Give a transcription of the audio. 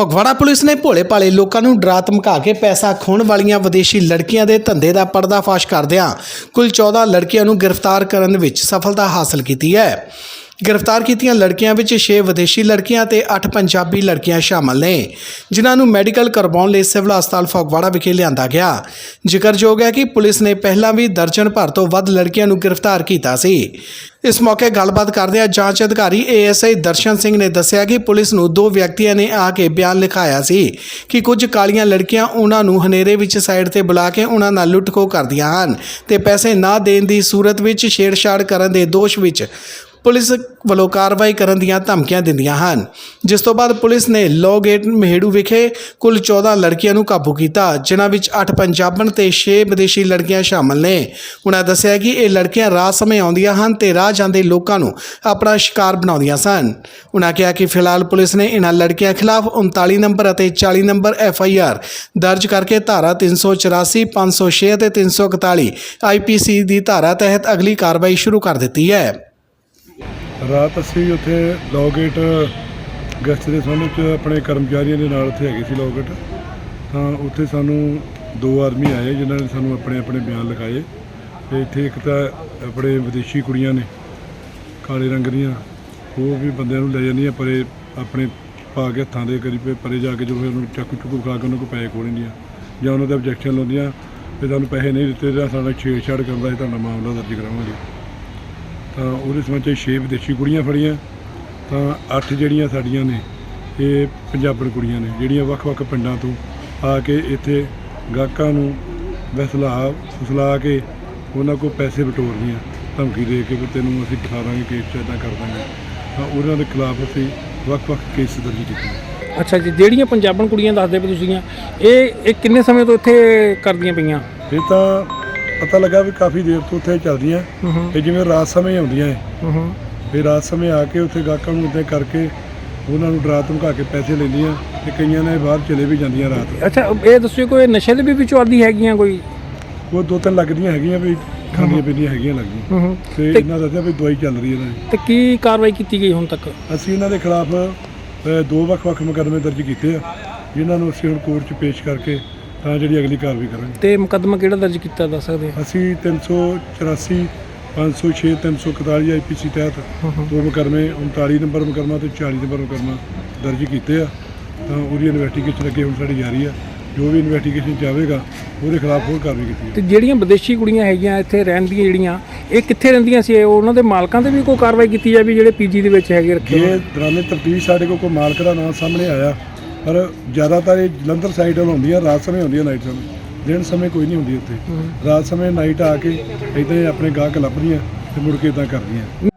Phagwara police ਨੇ ਭੋਲੇ ਭਾਲੇ ਲੋਕਾਂ ਨੂੰ ਡਰਾ ਧਮਕਾ ਕੇ ਪੈਸਾ ਖੋਣ ਵਾਲੀਆਂ ਵਿਦੇਸ਼ੀ ਲੜਕੀਆਂ ਦੇ ਧੰਦੇ ਦਾ ਪਰਦਾਫਾਸ਼ ਕਰਦਿਆਂ ਕੁੱਲ 14 ਲੜਕੀਆਂ ਨੂੰ ਗ੍ਰਿਫਤਾਰ ਕਰਨ ਵਿੱਚ ਸਫਲਤਾ ਹਾਸਲ ਕੀਤੀ ਹੈ। ਗ੍ਰਿਫਤਾਰ ਕੀਤੀਆਂ ਲੜਕੀਆਂ ਵਿੱਚ 6 ਵਿਦੇਸ਼ੀ ਲੜਕੀਆਂ ਤੇ 8 ਪੰਜਾਬੀ ਲੜਕੀਆਂ ਸ਼ਾਮਲ ਨੇ, ਜਿਨ੍ਹਾਂ ਨੂੰ ਮੈਡੀਕਲ ਕਰਵਾਉਣ ਲਈ ਸਿਵਲ ਹਸਪਤਾਲ ਫਗਵਾੜਾ ਵਿਖੇ ਲਿਆਂਦਾ ਗਿਆ। ਜ਼ਿਕਰਯੋਗ ਹੈ ਕਿ ਪੁਲਿਸ ਨੇ ਪਹਿਲਾਂ ਵੀ ਦਰਜਨ ਭਰ ਤੋਂ ਵੱਧ ਲੜਕੀਆਂ ਨੂੰ ਗ੍ਰਿਫਤਾਰ ਕੀਤਾ ਸੀ। ਇਸ ਮੌਕੇ ਗੱਲਬਾਤ ਕਰਦਿਆਂ ਜਾਂਚ ਅਧਿਕਾਰੀ ਏਐਸਆਈ ਦਰਸ਼ਨ ਸਿੰਘ ਨੇ ਦੱਸਿਆ ਕਿ ਪੁਲਿਸ ਨੂੰ ਦੋ ਵਿਅਕਤੀਆਂ ਨੇ ਆ ਕੇ ਬਿਆਨ ਲਿਖਾਇਆ ਸੀ ਕਿ ਕੁਝ ਕਾਲੀਆਂ ਲੜਕੀਆਂ ਉਹਨਾਂ ਨੂੰ ਹਨੇਰੇ ਵਿੱਚ ਸਾਈਡ ਤੇ ਬੁਲਾ ਕੇ ਉਹਨਾਂ ਨਾਲ ਲੁੱਟਖੋ ਕਰਦੀਆਂ ਹਨ ਤੇ ਪੈਸੇ ਨਾ ਦੇਣ ਦੀ ਸੂਰਤ ਵਿੱਚ ਛੇੜਛਾੜ ਕਰਨ ਦੇ ਦੋਸ਼ ਵਿੱਚ ਪੁਲਿਸ ਵੱਲੋਂ ਕਾਰਵਾਈ ਕਰਨ ਦੀਆਂ ਧਮਕੀਆਂ ਦਿੰਦੀਆਂ ਹਨ। ਜਿਸ ਤੋਂ ਬਾਅਦ ਪੁਲਿਸ ਨੇ ਲੋ ਗੇਟ ਮਹੇੜੂ ਵਿਖੇ ਕੁੱਲ 14 ਲੜਕੀਆਂ ਨੂੰ ਕਾਬੂ ਕੀਤਾ, ਜਿਨ੍ਹਾਂ ਵਿੱਚ 8 ਪੰਜਾਬਣ ਤੇ 6 ਵਿਦੇਸ਼ੀ ਲੜਕੀਆਂ ਸ਼ਾਮਲ ਨੇ। ਉਹਨਾਂ ਦੱਸਿਆ ਕਿ ਇਹ ਲੜਕੀਆਂ ਰਾਤ ਸਮੇਂ ਆਉਂਦੀਆਂ ਹਨ ਤੇ ਰਾਹ ਜਾਂਦੇ ਲੋਕਾਂ ਨੂੰ ਆਪਣਾ ਸ਼ਿਕਾਰ ਬਣਾਉਂਦੀਆਂ ਸਨ। ਉਹਨਾਂ ਕਿਹਾ ਕਿ ਫਿਲਹਾਲ ਪੁਲਿਸ ਨੇ ਇਹਨਾਂ ਲੜਕੀਆਂ ਖਿਲਾਫ 39 ਨੰਬਰ ਅਤੇ 40 ਨੰਬਰ ਐਫ ਆਈ ਆਰ ਦਰਜ ਕਰਕੇ ਧਾਰਾ 384 506 ਅਤੇ 341 ਆਈਪੀਸੀ ਦੀ ਧਾਰਾ ਤਹਿਤ ਅਗਲੀ ਕਾਰਵਾਈ ਸ਼ੁਰੂ ਕਰ ਦਿੱਤੀ ਹੈ। ਰਾਤ ਅਸੀਂ ਉੱਥੇ ਲੋਗੇਟ ਗੈਸਟ ਦੇ ਸੰਬੰਧ ਵਿੱਚ ਆਪਣੇ ਕਰਮਚਾਰੀਆਂ ਦੇ ਨਾਲ ਉੱਥੇ ਹੈਗੇ ਸੀ ਲੋਗੇਟ ਤਾਂ ਉੱਥੇ ਸਾਨੂੰ ਦੋ ਆਦਮੀ ਆਏ ਜਿਨ੍ਹਾਂ ਨੇ ਸਾਨੂੰ ਆਪਣੇ ਆਪਣੇ ਬਿਆਨ ਲਿਖਾਏ। ਤੇ ਇੱਥੇ ਇੱਕ ਤਾਂ ਆਪਣੇ ਵਿਦੇਸ਼ੀ ਕੁੜੀਆਂ ਨੇ, ਕਾਲੇ ਰੰਗ ਦੀਆਂ। ਉਹ ਵੀ ਬੰਦਿਆਂ ਨੂੰ ਲੈ ਜਾਂਦੀਆਂ, ਪਰੇ ਆਪਣੇ ਪਾ ਕੇ ਹੱਥਾਂ ਦੇ ਕਰੀਬ ਪਰੇ ਜਾ ਕੇ ਜਦੋਂ ਉਹਨੂੰ ਚਾਕੂ ਚੁੱਕੂ ਖਾ ਕੇ ਉਹਨਾਂ ਕੋਲ ਪੈਸੇ ਖੋਹ ਲੈਂਦੀਆਂ। ਜਾਂ ਉਹਨਾਂ ਦਾ ਆਬਜੈਕਸ਼ਨ ਲਾਉਂਦੀਆਂ, ਤੇ ਤੁਹਾਨੂੰ ਪੈਸੇ ਨਹੀਂ ਦਿੱਤੇ, ਜਾਂ ਸਾਡਾ ਛੇੜਛਾੜ ਕਰਦਾ ਤੁਹਾਡਾ ਮਾਮਲਾ ਦਰਜ ਕਰਾਵਾਂਗੇ। ਤਾਂ ਉਹਦੇ ਸੰਬੰਧ 'ਚ ਛੇ ਵਿਦੇਸ਼ੀ ਕੁੜੀਆਂ ਫੜੀਆਂ ਤਾਂ ਅੱਠ ਜਿਹੜੀਆਂ ਸਾਡੀਆਂ ਨੇ ਇਹ ਪੰਜਾਬਣ ਕੁੜੀਆਂ ਨੇ ਜਿਹੜੀਆਂ ਵੱਖ-ਵੱਖ ਪਿੰਡਾਂ ਤੋਂ ਆ ਕੇ ਇੱਥੇ ਗਾਹਕਾਂ ਨੂੰ ਵਸਲਾ ਫਸਲਾ ਕੇ ਉਹਨਾਂ ਕੋਲ ਪੈਸੇ ਬਟੋਰਦੀਆਂ ਧਮਕੀ ਦੇ ਕੇ ਵੀ ਤੈਨੂੰ ਅਸੀਂ ਬਿਠਾ ਦਾਂਗੇ ਕੇਸ 'ਚ ਇੱਦਾਂ ਕਰ ਦਾਂਗੇ। ਤਾਂ ਉਹਨਾਂ ਦੇ ਖਿਲਾਫ ਅਸੀਂ ਵੱਖ-ਵੱਖ ਕੇਸ ਦਰਜ ਕੀਤੇ ਅੱਛਾ ਜੀ ਜਿਹੜੀਆਂ ਪੰਜਾਬਣ ਕੁੜੀਆਂ ਦੱਸਦੇ ਪਏ ਤੁਸੀਂ ਇਹ ਇਹ ਕਿੰਨੇ ਸਮੇਂ ਤੋਂ ਇੱਥੇ ਕਰਦੀਆਂ ਪਈਆਂ? ਇਹ ਤਾਂ ਪਤਾ ਲੱਗਾ ਵੀ ਕਾਫੀ ਦੇਰ ਤੋਂ ਉੱਥੇ ਚੱਲਦੀਆਂ ਇਹ ਜਿਵੇਂ ਰਾਤ ਸਮੇਂ ਆਉਂਦੀਆਂ ਹੂੰ। ਫਿਰ ਰਾਤ ਸਮੇਂ ਆ ਕੇ ਉੱਥੇ ਗਾਹਕਾਂ ਨੂੰ ਇੱਦਾਂ ਕਰਕੇ ਉਹਨਾਂ ਨੂੰ ਡਰਾ ਧਮਕਾ ਕੇ ਪੈਸੇ ਲੈਂਦੀਆਂ ਤੇ ਕਈਆਂ ਨੇ ਬਾਹਰ ਚਲੇ ਵੀ ਜਾਂਦੀਆਂ ਰਾਤ ਅੱਛਾ ਇਹ ਦੱਸਿਓ ਕੋਈ ਨਸ਼ੇ ਦੇ ਵੀ ਵਿੱਚੋਂ ਆਦੀ ਹੈਗੀਆਂ ਕੋਈ? ਉਹ ਦੋ ਤਿੰਨ ਲੱਗਦੀਆਂ ਹੈਗੀਆਂ ਵੀ ਖਾਣੀਆਂ ਪੀਣੀਆਂ ਹੈਗੀਆਂ ਲੱਗਦੀਆਂ। ਤੇ ਤੇ- ਇਹਨਾਂ ਦਾ ਦੱਸਿਆ ਵੀ ਦਵਾਈ ਚੱਲ ਰਹੀ ਹੈ ਇਹਨਾਂ ਦੀ ਤੇ ਕੀ ਕਾਰਵਾਈ ਕੀਤੀ ਗਈ ਹੁਣ ਤੱਕ? ਅਸੀਂ ਇਹਨਾਂ ਦੇ ਖਿਲਾਫ ਦੋ ਵੱਖ-ਵੱਖ ਮੁਕੱਦਮੇ ਦਰਜ ਕੀਤੇ ਆ ਜਿਨ੍ਹਾਂ ਨੂੰ ਅਸੀਂ ਹੁਣ ਕੋਰਟ 'ਚ ਪੇਸ਼ ਕਰਕੇ ਤਾਂ ਜਿਹੜੀ ਅਗਲੀ ਕਾਰਵਾਈ ਕਰਾਂਗੇ। ਤੇ ਮੁਕੱਦਮਾ ਕਿਹੜਾ ਦਰਜ ਕੀਤਾ ਦੱਸ ਸਕਦੇ ਆ? ਅਸੀਂ 384 506 341 ਆਈਪੀਸੀ ਤਹਿਤ ਦੋ ਮੁਕੱਦਮੇ 39 ਨੰਬਰ ਮੁਕੱਦਮਾ ਤੇ 40 ਨੰਬਰ ਮੁਕੱਦਮਾ ਦਰਜ ਕੀਤੇ ਆ। ਤਾਂ ਉਹਦੀ ਇਨਵੈਸਟੀਗੇਸ਼ਨ ਅੱਗੇ ਹੁਣ ਸਾਡੀ ਜਾਰੀ ਆ। ਜੋ ਵੀ ਇਨਵੈਸਟੀਗੇਸ਼ਨ ਚਾਹੇਗਾ ਉਹਦੇ ਖਿਲਾਫ ਹੋਰ ਕਾਰਵਾਈ ਕੀਤੀ ਤੇ ਜਿਹੜੀਆਂ ਵਿਦੇਸ਼ੀ ਕੁੜੀਆਂ ਹੈਗੀਆਂ ਇੱਥੇ ਰਹਿਣ ਦੀਆਂ ਜਿਹੜੀਆਂ ਇਹ ਕਿੱਥੇ ਰਹਿੰਦੀਆਂ ਸੀ? ਇਹ ਉਹਨਾਂ ਦੇ ਮਾਲਕਾਂ ਤੇ ਵੀ ਕੋਈ ਕਾਰਵਾਈ ਕੀਤੀ ਜਾਵੇ ਜਿਹੜੇ ਪੀਜੀ ਦੇ ਵਿੱਚ ਹੈਗੇ ਰੱਖੇ ਹੋਏ? ਦੌਰਾਨੇ ਤਫਤੀਸ਼ ਸਾਡੇ ਕੋਲ ਕੋਈ ਮਾਲਕ ਦਾ ਨਾਮ ਸਾਹਮਣੇ ਆਇਆ। ਪਰ ਜ਼ਿਆਦਾਤਰ ਇਹ ਜਲੰਧਰ ਸਾਈਡ ਵੱਲ ਹੁੰਦੀਆਂ ਰਾਤ ਸਮੇਂ ਹੁੰਦੀਆਂ ਨਾਈਟ ਸਮੇਂ। ਦਿਨ ਸਮੇਂ ਕੋਈ ਨਹੀਂ ਹੁੰਦੀ ਉੱਥੇ ਹੂੰ। ਰਾਤ ਸਮੇਂ ਨਾਈਟ ਆ ਕੇ ਇਦਾਂ ਆਪਣੇ ਗਾਹਕ ਲੱਭਦੀਆਂ ਤੇ ਮੁੜ ਕੇ ਇਦਾਂ ਕਰਦੀਆਂ।